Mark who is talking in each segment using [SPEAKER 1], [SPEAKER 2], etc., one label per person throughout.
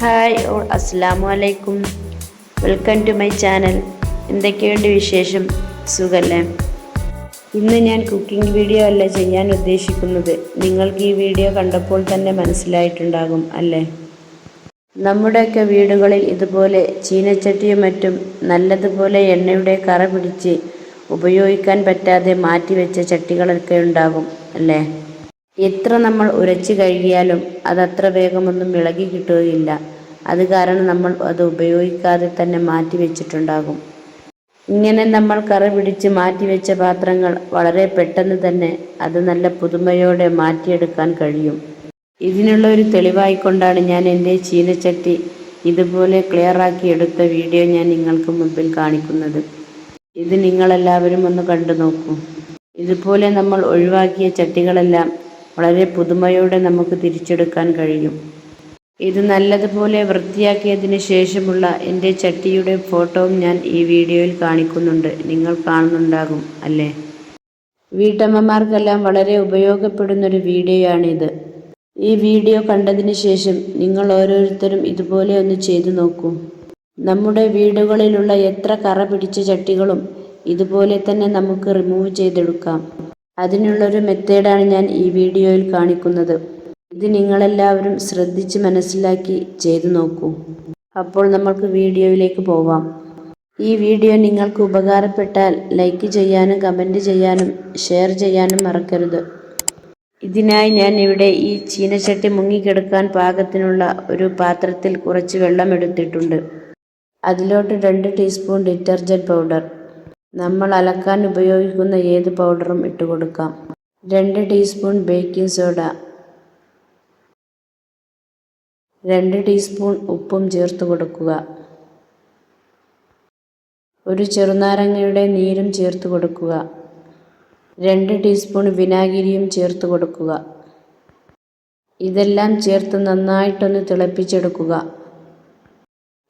[SPEAKER 1] Hi ഓ അസ്സാമു അലൈക്കും welcome to my channel. എന്തൊക്കെയുണ്ട് വിശേഷം? സുഖല്ലേ? ഇന്ന് ഞാൻ കുക്കിംഗ് വീഡിയോ അല്ല ചെയ്യാൻ ഉദ്ദേശിക്കുന്നത്. നിങ്ങൾക്ക് ഈ വീഡിയോ കണ്ടപ്പോൾ തന്നെ മനസ്സിലായിട്ടുണ്ടാകും അല്ലേ? നമ്മുടെയൊക്കെ വീടുകളിൽ ഇതുപോലെ ചീനച്ചട്ടിയും മറ്റും നല്ലതുപോലെ എണ്ണയുടെ കറ പിടിച്ച് ഉപയോഗിക്കാൻ പറ്റാതെ മാറ്റിവെച്ച ചട്ടികളൊക്കെ ഉണ്ടാകും അല്ലേ? എത്ര നമ്മൾ ഉരച്ചു കഴുകിയാലും അത് അത്ര വേഗമൊന്നും ഇളകി കിട്ടുകയില്ല. അത് കാരണം നമ്മൾ അത് ഉപയോഗിക്കാതെ തന്നെ മാറ്റി വെച്ചിട്ടുണ്ടാകും. ഇങ്ങനെ നമ്മൾ കറി പിടിച്ച് മാറ്റിവെച്ച പാത്രങ്ങൾ വളരെ പെട്ടെന്ന് തന്നെ അത് നല്ല പുതുമയോടെ മാറ്റിയെടുക്കാൻ കഴിയും. ഇതിനുള്ള ഒരു തെളിവായിക്കൊണ്ടാണ് ഞാൻ എന്റെ ചീനച്ചട്ടി ഇതുപോലെ ക്ലിയർ ആക്കി എടുത്ത വീഡിയോ ഞാൻ നിങ്ങൾക്ക് മുമ്പിൽ കാണിക്കുന്നത്. ഇത് നിങ്ങളെല്ലാവരും ഒന്ന് കണ്ടു നോക്കൂ. ഇതുപോലെ നമ്മൾ ഒഴിവാക്കിയ ചട്ടികളെല്ലാം വളരെ പുതുമയോടെ നമുക്ക് തിരിച്ചെടുക്കാൻ കഴിയും. ഇത് നല്ലതുപോലെ വൃത്തിയാക്കിയതിന് ശേഷമുള്ള എന്റെ ചട്ടിയുടെ ഫോട്ടോയും ഞാൻ ഈ വീഡിയോയിൽ കാണിക്കുന്നുണ്ട്. നിങ്ങൾ കാണുന്നുണ്ടാകും അല്ലേ? വീട്ടമ്മമാർക്കെല്ലാം വളരെ ഉപയോഗപ്പെടുന്നൊരു വീഡിയോയാണിത്. ഈ വീഡിയോ കണ്ടതിന് ശേഷം നിങ്ങൾ ഓരോരുത്തരും ഇതുപോലെ ഒന്ന് ചെയ്തു നോക്കൂ. നമ്മുടെ വീടുകളിലുള്ള എത്ര കറ പിടിച്ച ചട്ടികളും ഇതുപോലെ തന്നെ നമുക്ക് റിമൂവ് ചെയ്തെടുക്കാം. അതിനുള്ളൊരു മെത്തേഡാണ് ഞാൻ ഈ വീഡിയോയിൽ കാണിക്കുന്നത്. ഇത് നിങ്ങളെല്ലാവരും ശ്രദ്ധിച്ച് മനസ്സിലാക്കി ചെയ്തു നോക്കൂ. അപ്പോൾ നമ്മൾക്ക് വീഡിയോയിലേക്ക് പോവാം. ഈ വീഡിയോ നിങ്ങൾക്ക് ഉപകാരപ്പെട്ടാൽ ലൈക്ക് ചെയ്യാനും കമന്റ് ചെയ്യാനും ഷെയർ ചെയ്യാനും മറക്കരുത്. ഇതിനായി ഞാൻ ഇവിടെ ഈ ചീനച്ചട്ടി മുങ്ങിക്കിടക്കാൻ പാകത്തിനുള്ള ഒരു പാത്രത്തിൽ കുറച്ച് വെള്ളം എടുത്തിട്ടുണ്ട്. അതിലോട്ട് രണ്ട് ടീസ്പൂൺ ഡിറ്റർജന്റ് പൗഡർ. നമ്മൾ അലക്കാൻ ഉപയോഗിക്കുന്ന ഏത് പൗഡറും ഇട്ട് കൊടുക്കാം. രണ്ട് ടീസ്പൂൺ ബേക്കിംഗ് സോഡ. രണ്ട് ടീസ്പൂൺ ഉപ്പും ചേർത്ത് കൊടുക്കുക. ഒരു ചെറുനാരങ്ങയുടെ നീരും ചേർത്ത് കൊടുക്കുക. രണ്ട് ടീസ്പൂൺ വിനാഗിരിയും ചേർത്ത് കൊടുക്കുക. ഇതെല്ലാം ചേർത്ത് നന്നായിട്ടൊന്ന് തിളപ്പിച്ചെടുക്കുക.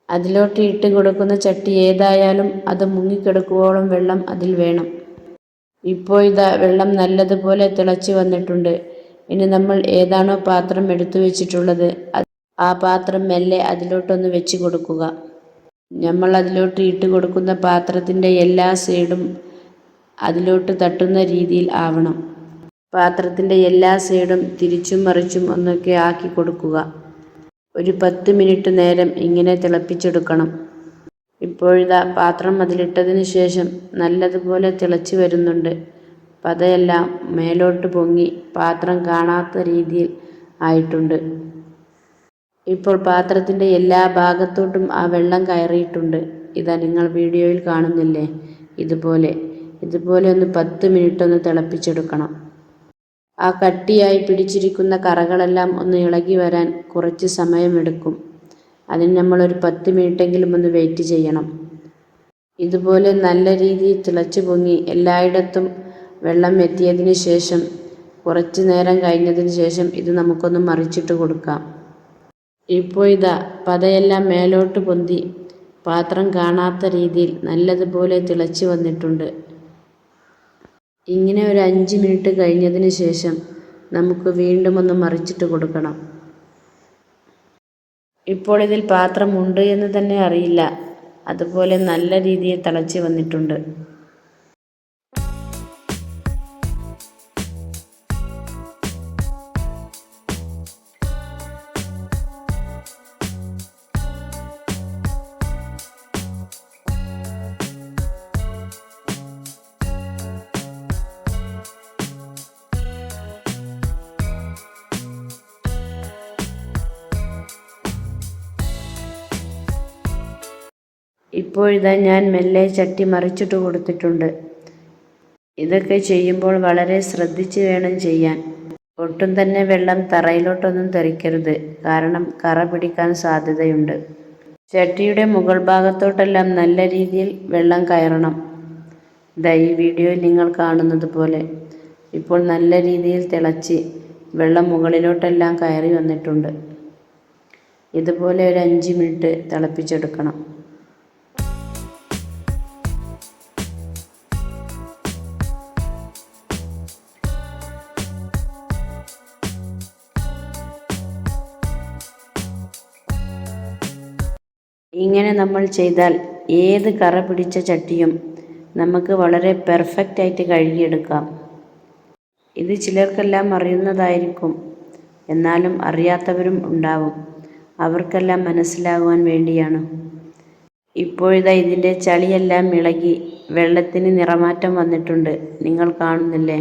[SPEAKER 1] അതിലോട്ട് ഇട്ട് കൊടുക്കുന്ന ചട്ടി ഏതായാലും അത് മുങ്ങിക്കിടക്കുവോളം വെള്ളം അതിൽ വേണം. ഇപ്പോൾ ഇതാ വെള്ളം നല്ലതുപോലെ തിളച്ച് വന്നിട്ടുണ്ട്. ഇനി നമ്മൾ ഏതാണോ പാത്രം എടുത്തു വെച്ചിട്ടുള്ളത് ആ പാത്രം മെല്ലെ അതിലോട്ടൊന്ന് വെച്ച് കൊടുക്കുക. നമ്മൾ അതിലോട്ട് ഇട്ട് കൊടുക്കുന്ന പാത്രത്തിന്റെ എല്ലാ സൈഡും അതിലോട്ട് തട്ടുന്ന രീതിയിൽ ആവണം. പാത്രത്തിന്റെ എല്ലാ സൈഡും തിരിച്ചും മറിച്ചും ഒന്നൊക്കെ ആക്കി കൊടുക്കുക. ഒരു പത്ത് മിനിറ്റ് നേരം ഇങ്ങനെ തിളപ്പിച്ചെടുക്കണം. ഇപ്പോഴിതാ പാത്രം അതിലിട്ടതിന് ശേഷം നല്ലതുപോലെ തിളച്ചു വരുന്നുണ്ട്. പതയെല്ലാം മേലോട്ട് പൊങ്ങി പാത്രം കാണാത്ത രീതിയിൽ ആയിട്ടുണ്ട്. ഇപ്പോൾ പാത്രത്തിന്റെ എല്ലാ ഭാഗത്തോട്ടും ആ വെള്ളം കയറിയിട്ടുണ്ട്. ഇതാ നിങ്ങൾ വീഡിയോയിൽ കാണുന്നില്ലേ? ഇതുപോലെ. ഇതുപോലെ ഒന്ന് പത്ത് മിനിറ്റ് ഒന്ന് തിളപ്പിച്ചെടുക്കണം. ആ കട്ടിയായി പിടിച്ചിരിക്കുന്ന കറകളെല്ലാം ഒന്ന് ഇളകി വരാൻ കുറച്ച് സമയമെടുക്കും. അതിന് നമ്മളൊരു പത്ത് മിനിറ്റെങ്കിലും ഒന്ന് വെയിറ്റ് ചെയ്യണം. ഇതുപോലെ നല്ല രീതിയിൽ തിളച്ചു പൊങ്ങി എല്ലായിടത്തും വെള്ളം എത്തിയതിന് ശേഷം കുറച്ച് നേരം കഴിഞ്ഞതിന് ശേഷം ഇത് നമുക്കൊന്ന് മറിച്ചിട്ട് കൊടുക്കാം. ഇപ്പോൾ ഇതാ പതയെല്ലാം മേലോട്ട് പൊന്തി പാത്രം കാണാത്ത രീതിയിൽ നല്ലതുപോലെ തിളച്ചു വന്നിട്ടുണ്ട്. ഇങ്ങനെ ഒരു അഞ്ച് മിനിറ്റ് കഴിഞ്ഞതിന് ശേഷം നമുക്ക് വീണ്ടും ഒന്ന് മറിച്ചിട്ട് കൊടുക്കണം. ഇപ്പോൾ ഇതിൽ പാത്രം ഉണ്ട് എന്ന് തന്നെ അറിയില്ല. അതുപോലെ നല്ല രീതിയിൽ തിളച്ച് വന്നിട്ടുണ്ട്. ഇപ്പോഴിതാ ഞാൻ മെല്ലെ ചട്ടി മറിച്ചിട്ട് കൊടുത്തിട്ടുണ്ട്. ഇതൊക്കെ ചെയ്യുമ്പോൾ വളരെ ശ്രദ്ധിച്ച് വേണം ചെയ്യാൻ. ഒട്ടും തന്നെ വെള്ളം തറയിലോട്ടൊന്നും തെറിക്കരുത്. കാരണം കറ പിടിക്കാൻ സാധ്യതയുണ്ട്. ചട്ടിയുടെ മുകൾ ഭാഗത്തോട്ടെല്ലാം നല്ല രീതിയിൽ വെള്ളം കയറണം. ഇതാ ഈ വീഡിയോയിൽ നിങ്ങൾ കാണുന്നത് പോലെ. ഇപ്പോൾ നല്ല രീതിയിൽ തിളച്ച് വെള്ളം മുകളിലോട്ടെല്ലാം കയറി വന്നിട്ടുണ്ട്. ഇതുപോലെ ഒരു അഞ്ച് മിനിറ്റ് തിളപ്പിച്ചെടുക്കണം. ഇങ്ങനെ നമ്മൾ ചെയ്താൽ ഏത് കറ പിടിച്ച ചട്ടിയും നമുക്ക് വളരെ പെർഫെക്റ്റ് ആയിട്ട് കഴുകിയെടുക്കാം. ഇത് ചിലർക്കെല്ലാം അറിയുന്നതായിരിക്കും. എന്നാലും അറിയാത്തവരും ഉണ്ടാവും. അവർക്കെല്ലാം മനസ്സിലാകുവാൻ വേണ്ടിയാണ്. ഇപ്പോഴിതാ ഇതിന്റെ ചളിയെല്ലാം ഇളകി വെള്ളത്തിന് നിറമാറ്റം വന്നിട്ടുണ്ട്. നിങ്ങൾ കാണുന്നില്ലേ?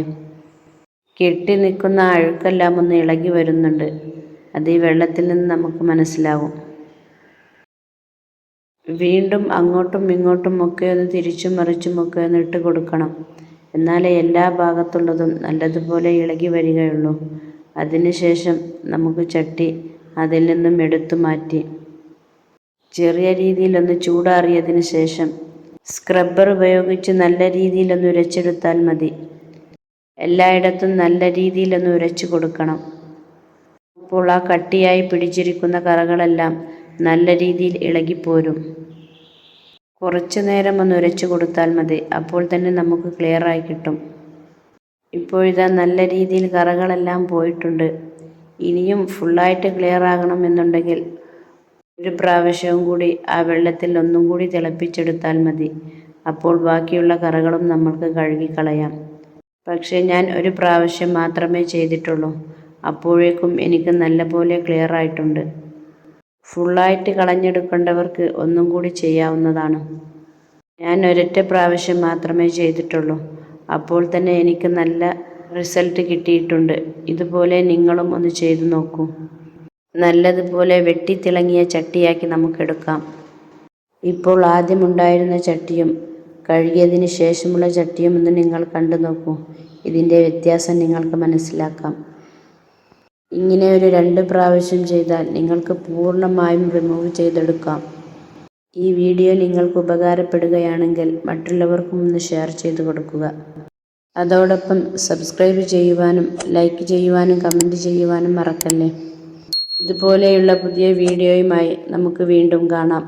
[SPEAKER 1] കെട്ടി നിൽക്കുന്ന അഴുക്കെല്ലാം ഒന്ന് ഇളകി വരുന്നുണ്ട്. അത് ഈ വെള്ളത്തിൽ നിന്ന് നമുക്ക് മനസ്സിലാവും. വീണ്ടും അങ്ങോട്ടും ഇങ്ങോട്ടും ഒക്കെ ഒന്ന് തിരിച്ചും മറിച്ചും ഒക്കെ ഒന്ന് ഇട്ട് കൊടുക്കണം. എന്നാലേ എല്ലാ ഭാഗത്തുള്ളതും നല്ലതുപോലെ ഇളകി വരികയുള്ളൂ. അതിനുശേഷം നമുക്ക് ചട്ടി അതിൽ നിന്നും എടുത്തു മാറ്റി. ചെറിയ രീതിയിലൊന്ന് ചൂടാറിയതിന് ശേഷം സ്ക്രബ്ബർ ഉപയോഗിച്ച് നല്ല രീതിയിലൊന്ന് ഉരച്ചെടുത്താൽ മതി. എല്ലായിടത്തും നല്ല രീതിയിലൊന്ന് ഉരച്ചു കൊടുക്കണം. അപ്പോൾ ആ കട്ടിയായി പിടിച്ചിരിക്കുന്ന കറകളെല്ലാം നല്ല രീതിയിൽ ഇളകിപ്പോരും. കുറച്ചു നേരം ഒന്ന് ഉരച്ചു കൊടുത്താൽ മതി. അപ്പോൾ തന്നെ നമുക്ക് ക്ലിയർ ആയി കിട്ടും. ഇപ്പോഴിതാ നല്ല രീതിയിൽ കറകളെല്ലാം പോയിട്ടുണ്ട്. ഇനിയും ഫുള്ളായിട്ട് ക്ലിയർ ആകണമെന്നുണ്ടെങ്കിൽ ഒരു പ്രാവശ്യവും കൂടി ആ വെള്ളത്തിൽ ഒന്നും കൂടി തിളപ്പിച്ചെടുത്താൽ മതി. അപ്പോൾ ബാക്കിയുള്ള കറകളും നമ്മൾക്ക് കഴുകിക്കളയാം. പക്ഷേ ഞാൻ ഒരു പ്രാവശ്യം മാത്രമേ ചെയ്തിട്ടുള്ളൂ. അപ്പോഴേക്കും എനിക്ക് നല്ലപോലെ ക്ലിയർ ആയിട്ടുണ്ട്. ഫുള്ളായിട്ട് കളഞ്ഞെടുക്കേണ്ടവർക്ക് ഒന്നും കൂടി ചെയ്യാവുന്നതാണ്. ഞാൻ ഒരൊറ്റ പ്രാവശ്യം മാത്രമേ ചെയ്തിട്ടുള്ളൂ. അപ്പോൾ തന്നെ എനിക്ക് നല്ല റിസൾട്ട് കിട്ടിയിട്ടുണ്ട്. ഇതുപോലെ നിങ്ങളും ഒന്ന് ചെയ്തു നോക്കൂ. നല്ലതുപോലെ വെട്ടി തിളങ്ങിയ ചട്ടിയാക്കി നമുക്കെടുക്കാം. ഇപ്പോൾ ആദ്യമുണ്ടായിരുന്ന ചട്ടിയും കഴുകിയതിന് ശേഷമുള്ള ചട്ടിയും ഒന്ന് നിങ്ങൾ കണ്ടു നോക്കൂ. ഇതിന്റെ വ്യത്യാസം നിങ്ങൾക്ക് മനസ്സിലാക്കാം. ഇങ്ങനെ ഒരു രണ്ട് പ്രാവശ്യം ചെയ്താൽ നിങ്ങൾക്ക് പൂർണമായും റിമൂവ് ചെയ്തെടുക്കാം. ഈ വീഡിയോ നിങ്ങൾക്ക് ഉപകാരപ്പെടുകയാണെങ്കിൽ മറ്റുള്ളവർക്കും ഒന്ന് ഷെയർ ചെയ്തു കൊടുക്കുക. അതോടൊപ്പം സബ്സ്ക്രൈബ് ചെയ്യുവാനും ലൈക്ക് ചെയ്യുവാനും കമന്റ് ചെയ്യുവാനും മറക്കല്ലേ. ഇതുപോലെയുള്ള പുതിയ വീഡിയോയുമായി നമുക്ക് വീണ്ടും കാണാം.